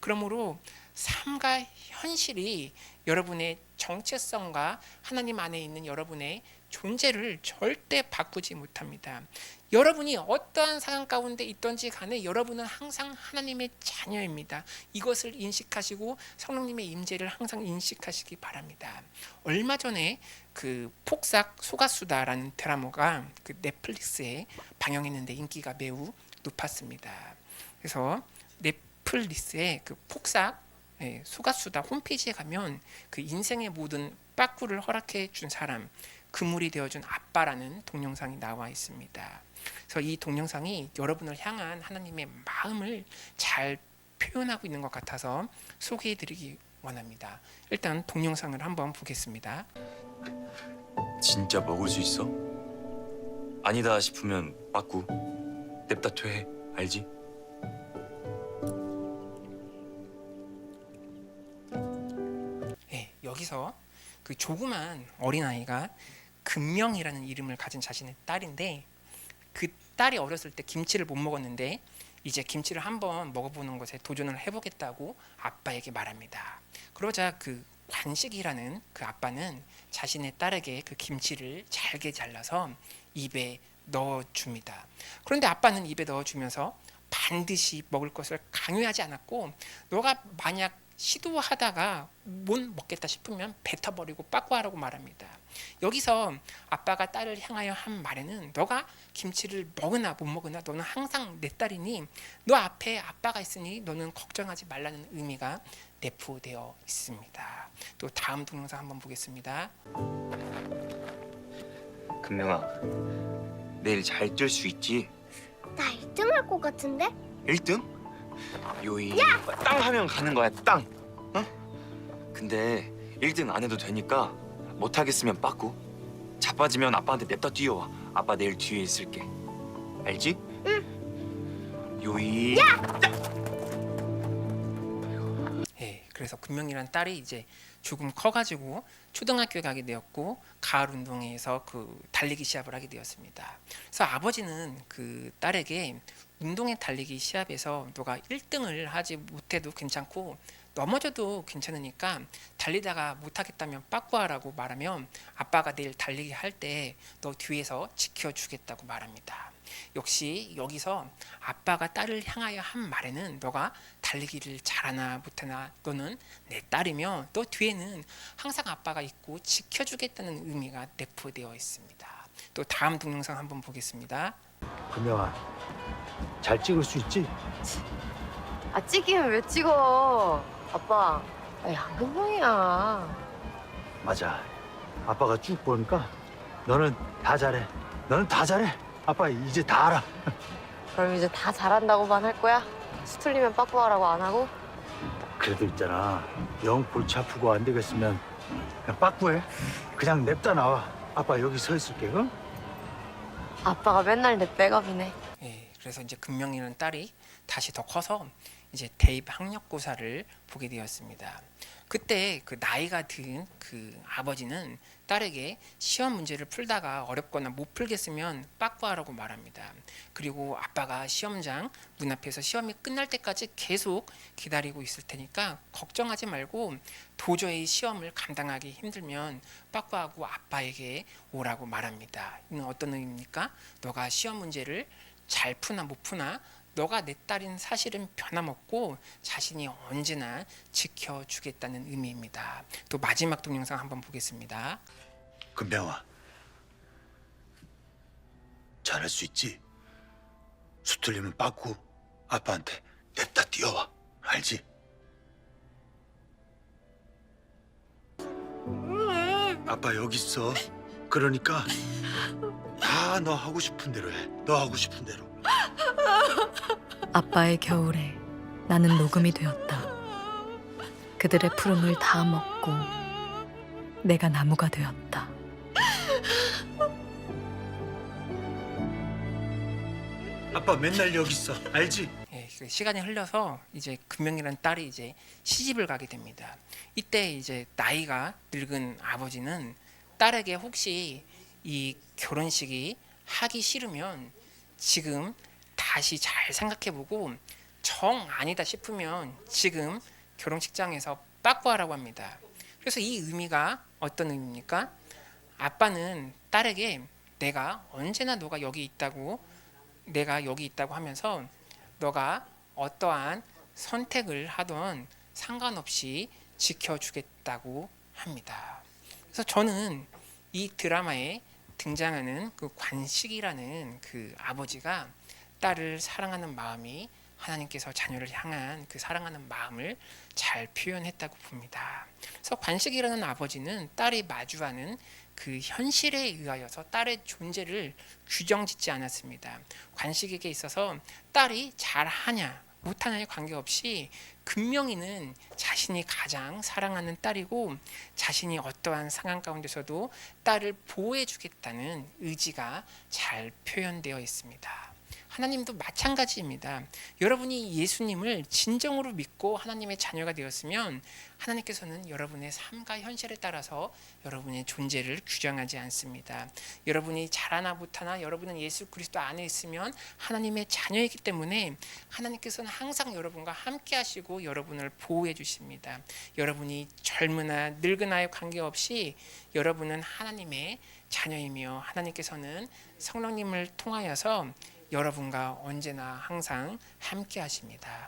그러므로 삶과 현실이 여러분의 정체성과 하나님 안에 있는 여러분의 존재를 절대 바꾸지 못합니다. 여러분이 어떠한 상황 가운데 있던지 간에 여러분은 항상 하나님의 자녀입니다. 이것을 인식하시고 성령님의 임재를 항상 인식하시기 바랍니다. 얼마 전에 그 폭삭 소가수다라는 드라마가 그 넷플릭스에 방영했는데 인기가 매우 높았습니다. 그래서 넷 플릭스의 그 폭삭 예, 소가수다 홈페이지에 가면 그 인생의 모든 빠꾸를 허락해 준 사람 그물이 되어준 아빠라는 동영상이 나와 있습니다. 그래서 이 동영상이 여러분을 향한 하나님의 마음을 잘 표현하고 있는 것 같아서 소개해드리기 원합니다. 일단 동영상을 한번 보겠습니다. 진짜 먹을 수 있어? 아니다 싶으면 빠꾸 냅다 퇴해 알지? 여기서 그 조그만 어린아이가 금명이라는 이름을 가진 자신의 딸인데 그 딸이 어렸을 때 김치를 못 먹었는데 이제 김치를 한번 먹어보는 것에 도전을 해보겠다고 아빠에게 말합니다. 그러자 그 관식이라는 그 아빠는 자신의 딸에게 그 김치를 잘게 잘라서 입에 넣어줍니다. 그런데 아빠는 입에 넣어주면서 반드시 먹을 것을 강요하지 않았고 너가 만약 시도하다가 못 먹겠다 싶으면 뱉어버리고 빠꾸하라고 말합니다. 여기서 아빠가 딸을 향하여 한 말에는 너가 김치를 먹으나 못 먹으나 너는 항상 내 딸이니 너 앞에 아빠가 있으니 너는 걱정하지 말라는 의미가 내포되어 있습니다. 또 다음 동영상 한번 보겠습니다. 금명아 내일 잘 뛸 수 있지? 나 1등 할 것 같은데? 1등? 요이 땅 하면 가는 거야 땅. 어? 근데 1등 안 해도 되니까 못 하겠으면 빠꾸. 자빠지면 아빠한테 냅다 뛰어와. 아빠 내일 뒤에 있을게. 알지? 응. 요이 예, 그래서 금명이라는 딸이 이제 조금 커가지고 초등학교에 가게 되었고 가을 운동회에서 그 달리기 시합을 하게 되었습니다. 그래서 아버지는 그 딸에게 운동회 달리기 시합에서 너가 1등을 하지 못해도 괜찮고 넘어져도 괜찮으니까 달리다가 못하겠다면 빠꾸하라고 말하면 아빠가 내일 달리기 할 때 너 뒤에서 지켜주겠다고 말합니다. 역시 여기서 아빠가 딸을 향하여 한 말에는 너가 달리기를 잘하나 못하나 너는 내 딸이며 너 뒤에는 항상 아빠가 있고 지켜주겠다는 의미가 내포되어 있습니다. 또 다음 동영상 한번 보겠습니다. 금영아 잘 찍을 수 있지? 아 찍기면 왜 찍어? 아빠, 나 양금형이야. 맞아 아빠가 쭉 보니까 너는 다 잘해 너는 다 잘해 아빠 이제 다 알아 그럼 이제 다 잘한다고만 할 거야? 수틀리면 빠꾸하라고 안 하고? 그래도 있잖아 영 골치 아프고 안 되겠으면 그냥 빠꾸해 그냥 냅다 나와 아빠 여기 서 있을게 응? 아빠가 맨날 내 백업이네. 예, 그래서 이제 금명이라는 딸이 다시 더 커서 이제 대입 학력고사를 보게 되었습니다. 그때 그 나이가 든 그 아버지는 딸에게 시험 문제를 풀다가 어렵거나 못 풀겠으면 빠꾸하라고 말합니다. 그리고 아빠가 시험장 문 앞에서 시험이 끝날 때까지 계속 기다리고 있을 테니까 걱정하지 말고 도저히 시험을 감당하기 힘들면 빠꾸하고 아빠에게 오라고 말합니다. 이는 어떤 의미입니까? 너가 시험 문제를 잘 푸나 못 푸나 너가 내 딸인 사실은 변함없고 자신이 언제나 지켜주겠다는 의미입니다. 또 마지막 동영상 한번 보겠습니다. 금병아 잘할 수 있지? 수틀리면 빠꾸 아빠한테 냅다 뛰어와 알지? 아빠 여기 있어 그러니까 다 너 하고 싶은 대로 해 너 하고 싶은 대로 아빠의 겨울에 나는 녹음이 되었다. 그들의 푸름을 다 먹고 내가 나무가 되었다. 아빠 맨날 여기 있어 알지? 예, 그 시간이 흘러서 이제 금명이라는 딸이 이제 시집을 가게 됩니다. 이때 이제 나이가 늙은 아버지는 딸에게 혹시 이 결혼식이 하기 싫으면 지금 다시 잘 생각해보고 정 아니다 싶으면 지금 결혼식장에서 빠꾸하라고 합니다. 그래서 이 의미가 어떤 의미입니까? 아빠는 딸에게 내가 언제나 너가 여기 있다고 내가 여기 있다고 하면서 너가 어떠한 선택을 하던 상관없이 지켜주겠다고 합니다. 그래서 저는 이 드라마에 등장하는 그 관식이라는 그 아버지가 딸을 사랑하는 마음이 하나님께서 자녀를 향한 그 사랑하는 마음을 잘 표현했다고 봅니다. 그래서 관식이라는 아버지는 딸이 마주하는 그 현실에 의하여서 딸의 존재를 규정짓지 않았습니다. 관식에게 있어서 딸이 잘하냐 못하냐에 관계없이 금명이는 자신이 가장 사랑하는 딸이고 자신이 어떠한 상황 가운데서도 딸을 보호해 주겠다는 의지가 잘 표현되어 있습니다. 하나님도 마찬가지입니다. 여러분이 예수님을 진정으로 믿고 하나님의 자녀가 되었으면 하나님께서는 여러분의 삶과 현실에 따라서 여러분의 존재를 규정하지 않습니다. 여러분이 잘하나 못하나 여러분은 예수 그리스도 안에 있으면 하나님의 자녀이기 때문에 하나님께서는 항상 여러분과 함께 하시고 여러분을 보호해 주십니다. 여러분이 젊으나 늙으나에 관계없이 여러분은 하나님의 자녀이며 하나님께서는 성령님을 통하여서 여러분과 언제나 항상 함께 하십니다.